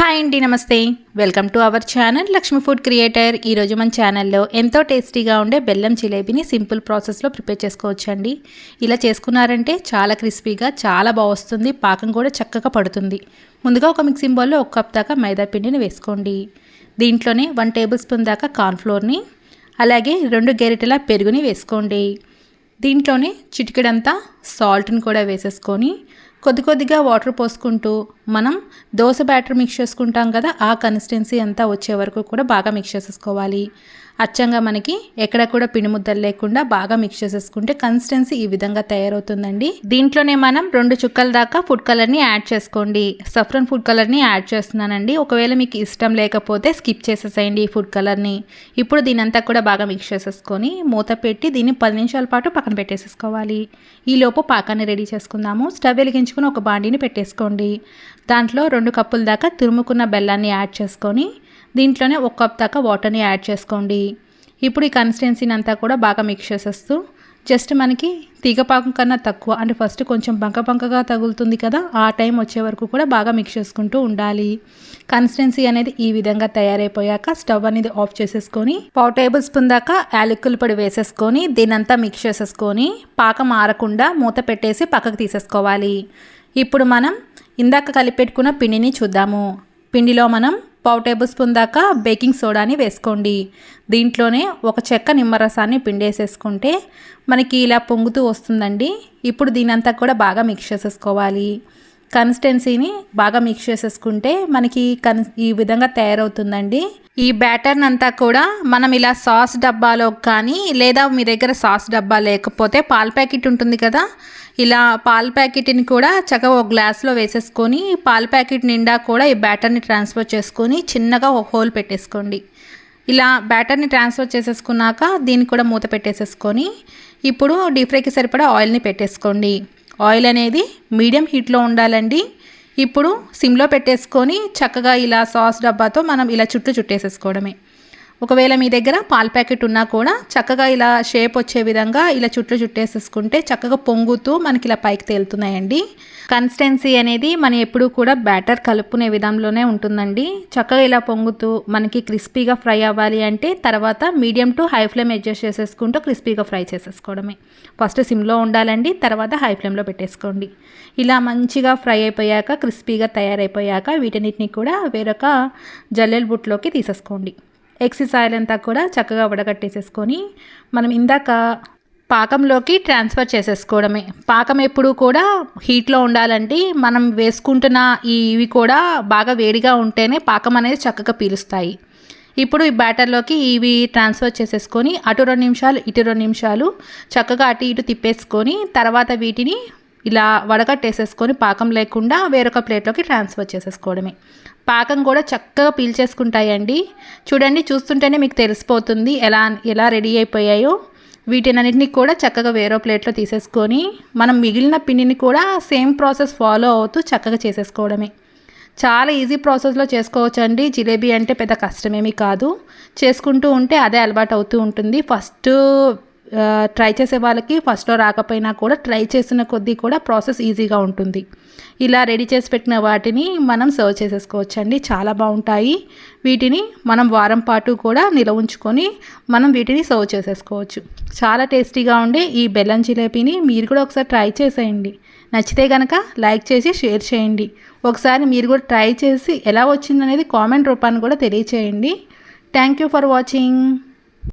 Hi అండి నమస్తే. Welcome to our channel Lakshmi food creator ఈరోజు మన ఛానల్లో ఎంతో టేస్టీగా ఉండే బెల్లం జిలేబీని సింపుల్ ప్రాసెస్లో ప్రిపేర్ చేసుకోవచ్చండి. ఇలా చేసుకున్నారంటే చాలా క్రిస్పీగా చాలా బాగుస్తుంది పాకం కూడా చక్కగా పడుతుంది. ముందుగా ఒక మిక్సింగ్ బౌల్లో ఒక కప్ దాకా మైదా పిండిని వేసుకోండి. దీంట్లోనే వన్ టేబుల్ స్పూన్ దాకా కార్న్ఫ్లోర్ని అలాగే రెండు గెరిటెల పెరుగుని వేసుకోండి. దీంట్లోనే చిటికెడంతా సాల్ట్ని కూడా వేసేసుకొని కొద్ది కొద్దిగా వాటర్ పోసుకుంటూ మనం దోశ బ్యాటర్ మిక్స్ చేసుకుంటాం కదా ఆ కన్సిస్టెన్సీ అంతా వచ్చే వరకు కూడా బాగా మిక్స్ చేసేసుకోవాలి. అచ్చంగా మనకి ఎక్కడ కూడా పిండి ముద్దలు లేకుండా బాగా మిక్స్ చేసేసుకుంటే కన్సిస్టెన్సీ ఈ విధంగా తయారవుతుందండి. దీంట్లోనే మనం రెండు చుక్కల దాకా ఫుడ్ కలర్ని యాడ్ చేసుకోండి. సఫ్రన్ ఫుడ్ కలర్ని యాడ్ చేస్తున్నానండి. ఒకవేళ మీకు ఇష్టం లేకపోతే స్కిప్ చేసేసేయండి ఈ ఫుడ్ కలర్ని ఇప్పుడు దీనంతా కూడా బాగా మిక్స్ చేసేసుకొని మూత పెట్టి దీన్ని పది నిమిషాల పాటు పక్కన పెట్టేసేసుకోవాలి. ఈలోపు పాకాన్ని రెడీ చేసుకుందాము. స్టవ్ వెలిగించుకుని ఒక బాండీని పెట్టేసుకోండి. దాంట్లో రెండు కప్పుల దాకా తురుముకున్న బెల్లాన్ని యాడ్ చేసుకొని దీంట్లోనే ఒక కప్ దాకా వాటర్ని యాడ్ చేసుకోండి. ఇప్పుడు ఈ కన్సిస్టెన్సీని అంతా కూడా బాగా మిక్స్ చేసేస్తూ జస్ట్ మనకి తీగపాకం కన్నా తక్కువ అంటే ఫస్ట్ కొంచెం బంక బంకగా తగులుతుంది కదా ఆ టైం వచ్చే వరకు కూడా బాగా మిక్స్ చేసుకుంటూ ఉండాలి. కన్సిస్టెన్సీ అనేది ఈ విధంగా తయారైపోయాక స్టవ్ అనేది ఆఫ్ చేసేసుకొని పావు టేబుల్ స్పూన్ దాకా యాలకుల పొడి వేసేసుకొని దీనంతా మిక్స్ చేసేసుకొని పాకం ఆరకుండా మూత పెట్టేసి పక్కకు తీసేసుకోవాలి. ఇప్పుడు మనం ఇందాక కలిపెట్టుకున్న పిండిని చూద్దాము. పిండిలో మనం పావు టేబుల్ స్పూన్ దాకా బేకింగ్ సోడాని వేసుకోండి. దీంట్లోనే ఒక చెక్క నిమ్మరసాన్ని పిండేసేసుకుంటే మనకి ఇలా పొంగుతూ వస్తుందండి. ఇప్పుడు దీనంతా కూడా బాగా మిక్స్ చేసేసుకోవాలి. కన్సిస్టెన్సీని బాగా మిక్స్ చేసేసుకుంటే మనకి కన్ ఈ విధంగా తయారవుతుందండి. ఈ బ్యాటర్ని అంతా కూడా మనం ఇలా సాస్ డబ్బాలో కానీ లేదా మీ దగ్గర సాస్ డబ్బా లేకపోతే పాల ప్యాకెట్ ఉంటుంది కదా ఇలా పాల ప్యాకెట్ని కూడా చక్కగా ఒక గ్లాస్లో వేసేసుకొని పాల ప్యాకెట్ నిండా కూడా ఈ బ్యాటర్ని ట్రాన్స్ఫర్ చేసుకొని చిన్నగా ఒక హోల్ పెట్టేసుకోండి. ఇలా బ్యాటర్ని ట్రాన్స్ఫర్ చేసేసుకున్నాక దీన్ని కూడా మూత పెట్టేసేసుకొని ఇప్పుడు డీప్ ఫ్రైకి సరిపడా ఆయిల్ని పెట్టేసుకోండి. ఆయిల్ అనేది మీడియం హీట్లో ఉండాలండి. ఇప్పుడు సిమ్లో పెట్టేసుకొని చక్కగా ఇలా సాస్ డబ్బాతో మనం ఇలా చుట్టూ చుట్టేసేసుకోవడమే. ఒకవేళ మీ దగ్గర పాల ప్యాకెట్ ఉన్నా కూడా చక్కగా ఇలా షేప్ వచ్చే విధంగా ఇలా చుట్టూ చుట్టేసేసుకుంటే చక్కగా పొంగుతూ మనకి ఇలా పైకి తేలుతున్నాయండి. కన్సిస్టెన్సీ అనేది మనం ఎప్పుడూ కూడా బ్యాటర్ కలుపుకునే విధంలోనే ఉంటుందండి. చక్కగా ఇలా పొంగుతూ మనకి క్రిస్పీగా ఫ్రై అవ్వాలి అంటే తర్వాత medium to high flame adjust చేసేసుకుంటూ క్రిస్పీగా ఫ్రై చేసేసుకోవడమే. ఫస్ట్ సిమ్లో ఉండాలండి తర్వాత హై ఫ్లేమ్లో పెట్టేసుకోండి. ఇలా మంచిగా ఫ్రై అయిపోయాక క్రిస్పీగా తయారైపోయాక వీటన్నిటిని కూడా వేరొక జల్లెల బుట్లోకి తీసేసుకోండి. ఎక్సిస్ ఆయిల్ అంతా కూడా చక్కగా ఉడగట్టేసేసుకొని మనం ఇందాక పాకంలోకి ట్రాన్స్ఫర్ చేసేసుకోవడమే. పాకం ఎప్పుడు కూడా హీట్లో ఉండాలండి. మనం వేసుకుంటున్న ఇవి కూడా బాగా వేడిగా ఉంటేనే పాకం అనేది చక్కగా పీలుస్తాయి. ఇప్పుడు ఈ బ్యాటర్లోకి ఇవి ట్రాన్స్ఫర్ చేసేసుకొని అటు రెండు నిమిషాలు ఇటు రెండు నిమిషాలు చక్కగా అటు ఇటు తిప్పేసుకొని తర్వాత వీటిని ఇలా వడగట్టేసేసుకొని పాకం లేకుండా వేరొక ప్లేట్లోకి ట్రాన్స్ఫర్ చేసేసుకోవడమే. పాకం కూడా చక్కగా పీల్చేసుకుంటాయండి. చూడండి చూస్తుంటేనే మీకు తెలిసిపోతుంది ఎలా ఎలా రెడీ అయిపోయాయో. వీటినన్నింటినీ కూడా చక్కగా వేరే ప్లేట్లో తీసేసుకొని మనం మిగిలిన పిండిని కూడా సేమ్ ప్రాసెస్ ఫాలో అవుతూ చక్కగా చేసేసుకోవడమే. చాలా ఈజీ ప్రాసెస్లో చేసుకోవచ్చు అండి జిలేబీ అంటే పెద్ద కష్టమేమీ కాదు. చేసుకుంటూ ఉంటే అదే అలవాటు అవుతూ ఉంటుంది. ఫస్ట్ ట్రై చేసే వాళ్ళకి ఫస్ట్లో రాకపోయినా కూడా ట్రై చేసిన కొద్దీ కూడా ప్రాసెస్ ఈజీగా ఉంటుంది. ఇలా రెడీ చేసి పెట్టిన వాటిని మనం సర్వ్ చేసేసుకోవచ్చు అండి చాలా బాగుంటాయి. వీటిని మనం వారం పాటు కూడా నిల్వ ఉంచుకొని మనం వీటిని సర్వ్ చేసేసుకోవచ్చు. చాలా టేస్టీగా ఉండే ఈ బెల్లం జిలేబీని మీరు కూడా ఒకసారి ట్రై చేసేయండి. నచ్చితే కనుక లైక్ చేసి షేర్ చేయండి. ఒకసారి మీరు కూడా ట్రై చేసి ఎలా వచ్చిందనేది కామెంట్ రూపాన్ని కూడా తెలియచేయండి. Thank you for watching